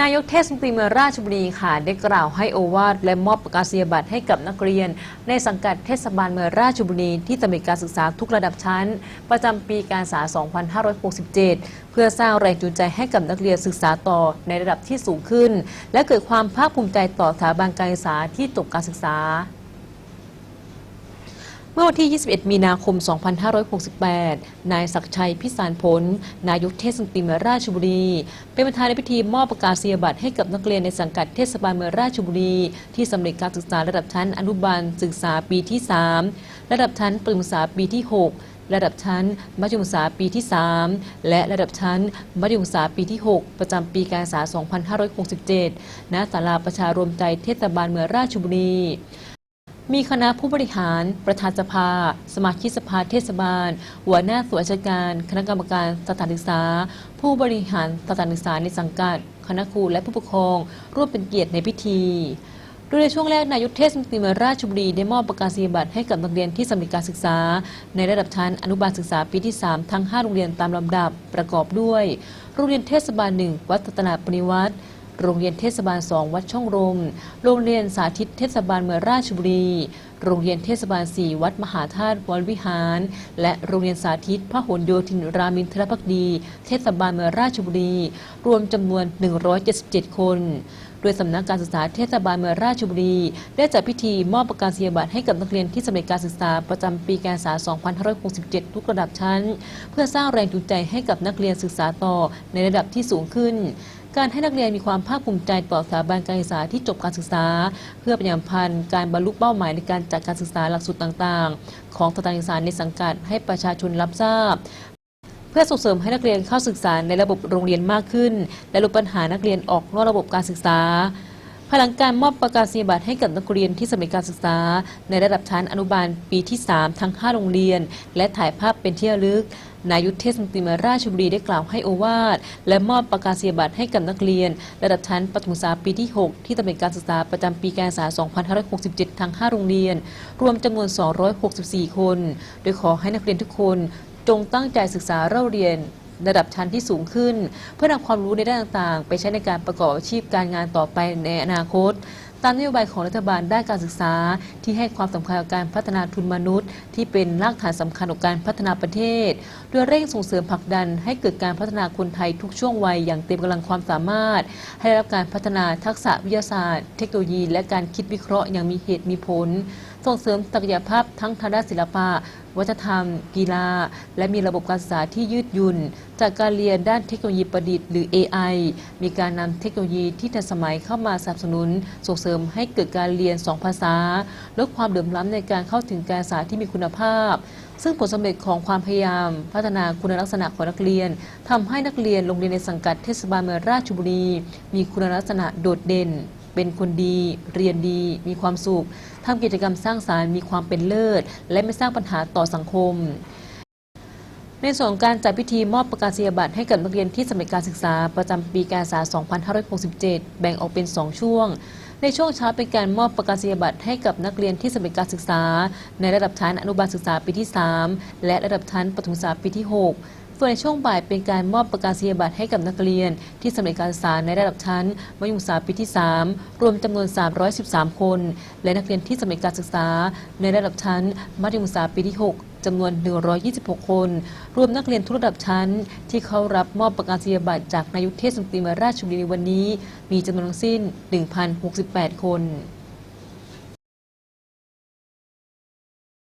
นายกเทศมนตรีเมืองราชบุรีค่ะ ได้กล่าวให้โอวาทและมอบประกาศนียบัตรให้กับนักเรียน ในสังกัดเทศบาลเมืองราชบุรีที่ตำหนิการศึกษาทุกระดับชั้น ประจำปีการศึกษา 2567 เพื่อสร้างแรงจูงใจให้กับนักเรียนศึกษาต่อในระดับที่สูงขึ้น และเกิดความภาคภูมิใจต่อสถาบันการศึกษาที่จบการศึกษา เมื่อวันที่ 21 มีนาคม 2568 นายศักชัยพิสารผล นายกเทศมนตรีเมืองราชบุรี เป็นประธานในพิธีมอบประกาศนียบัตรให้กับนักเรียนในสังกัดเทศบาลเมืองราชบุรี ที่สำเร็จการศึกษาระดับชั้นอนุบาลศึกษาปีที่ 3 ระดับชั้นประถมศึกษาปีที่ 6 ระดับชั้นมัธยมศึกษาปีที่ 3 และระดับชั้นมัธยมศึกษาปีที่ 6 ประจำปีการศึกษา 2567 ณ ศาลาประชารวมใจเทศบาลเมืองราชบุรี มีคณะผู้บริหาร ประธานสภา สมาชิกสภาเทศบาล หัวหน้าส่วนราชการ คณะกรรมการสถานศึกษา ผู้บริหารสถานศึกษาในสังกัด คณะครูและผู้ปกครอง ร่วมเป็นเกียรติในพิธีโดยในช่วงแรกนายกเทศมนตรีเมืองราชบุรีได้มอบประกาศนียบัตรให้กับนักเรียนที่สำเร็จการศึกษา ในระดับชั้นอนุบาลศึกษาปีที่ 3 ทั้ง 5 โรงเรียนตามลำดับประกอบด้วย โรงเรียนเทศบาล 1 วัดรัตนาปริวัติ โรงเรียนเทศบาล 2 วัดช่องลม โรงเรียนสาธิตเทศบาลเมืองราชบุรี โรงเรียนเทศบาล 4 วัดมหาธาตุวรวิหาร และโรงเรียนสาธิตพหลโยธินรามินทรพักดี เทศบาลเมืองราชบุรี รวมจำนวน 177 คนโดยสำนักการศึกษาเทศบาลเมืองราชบุรี ได้จัดพิธีมอบประกาศนียบัตรให้กับนักเรียนที่สำเร็จการศึกษาประจำปีการศึกษา 2567 ทุกระดับชั้น เพื่อสร้างแรงจูงใจให้กับนักเรียนศึกษาต่อในระดับที่สูงขึ้น การให้นักเรียนมีความภาคภูมิใจต่อสถาบันการศึกษาที่จบการศึกษา เพื่อประชามพันธ์การบรรลุเป้าหมายในการจัดการศึกษาหลักสูตรต่างๆ ของสถานศึกษาในสังกัดให้ประชาชนรับทราบเพื่อส่งเสริมให้นักเรียนเข้าศึกษาในระบบโรงเรียนมากขึ้น และลดปัญหานักเรียนออกนอกระบบการศึกษาภายหลังการมอบประกาศนียบัตรให้กับนักเรียนที่สำเร็จการศึกษา ในระดับชั้นอนุบาลปีที่ 3 ทั้ง 5 โรงเรียน และถ่ายภาพเป็นที่ระลึก นายุทธเทศมนตรีมืองราชบุรีได้กล่าวให้โอวาทและมอบประกาศนียบัตรให้กับนักเรียน ระดับชั้นประถมศึกษาปีที่ 6 ที่ตำแหน่งการศึกษาประจำปีการศึกษา 2567 ทั้ง 5 โรงเรียน รวมจำนวน 264 คน โดยขอให้นักเรียนทุกคนจงตั้งใจศึกษาเล่าเรียนระดับชั้นที่สูงขึ้น เพื่อนำความรู้ในด้านต่างๆ ไปใช้ในการประกอบอาชีพการงานต่อไปในอนาคต ตามนโยบายของรัฐบาลด้านการศึกษา ที่ให้ความสำคัญกับการพัฒนาทุนมนุษย์ ที่เป็นรากฐานสำคัญของการพัฒนาประเทศ โดยเร่งส่งเสริมผลักดัน ให้เกิดการพัฒนาคนไทยทุกช่วงวัยอย่างเต็มกำลังความสามารถ ให้ได้รับการพัฒนาทักษะวิทยาศาสตร์ เทคโนโลยี และการคิดวิเคราะห์อย่างมีเหตุมีผล ส่งเสริมศักยภาพทั้งทางด้านศิลปะ วัฒนธรรม กีฬา และมีระบบการศึกษาที่ยืดหยุ่น จากการเรียนด้านเทคโนโลยีประดิษฐ์หรือ AI มีการนำเทคโนโลยีที่ทันสมัยเข้ามาสนับสนุน ส่งเสริมให้เกิดการเรียน 2 ภาษา ลดความเดือดร้อนในการเข้าถึงการศึกษาที่มีคุณภาพ ซึ่งผลสำเร็จของความพยายาม พัฒนาคุณลักษณะของนักเรียนทำให้นักเรียนโรงเรียนในสังกัดเทศบาลเมืองราชบุรี มีคุณลักษณะโดดเด่น เป็นคนดี เรียนดี มีความสุขทำกิจกรรมสร้างสารรค์มีความเป็นเลิศ และไม่สร้างปัญหาต่อสังคม ในส่วนของการจัดพิธีมอบประกาศนียบัตรให้กับนักเรียนที่สำเร็จการศึกษาประจำปีการศึกษา 2567 แบ่งออกเป็น 2 ช่วงในช่วงเช้าเป็นการมอบประกาศนียบัตรให้กับนักเรียนที่สำเร็จการศึกษา ในระดับชั้นอนุบาลศึกษาปีที่ 3 และระดับชั้นประถมศึกษาปีที่ 6 ส่วนในช่วงบ่ายเป็นการมอบประกาศนียบัตรให้กับนักเรียน ที่สำเร็จการศึกษาในระดับชั้นมัธยมศึกษาปีที่ 3 รวมจำนวน 313 คน และนักเรียนที่สำเร็จการศึกษาในระดับชั้นมัธยมศึกษาปีที่ 6จำนวน 126 คน รวมนักเรียนทุกระดับชั้น ที่เข้ารับมอบประกาศนียบัตรจากนายกเทศมนตรีมืองราชบุรีในวันนี้ มีจำนวนทั้งสิ้น 1,068 คน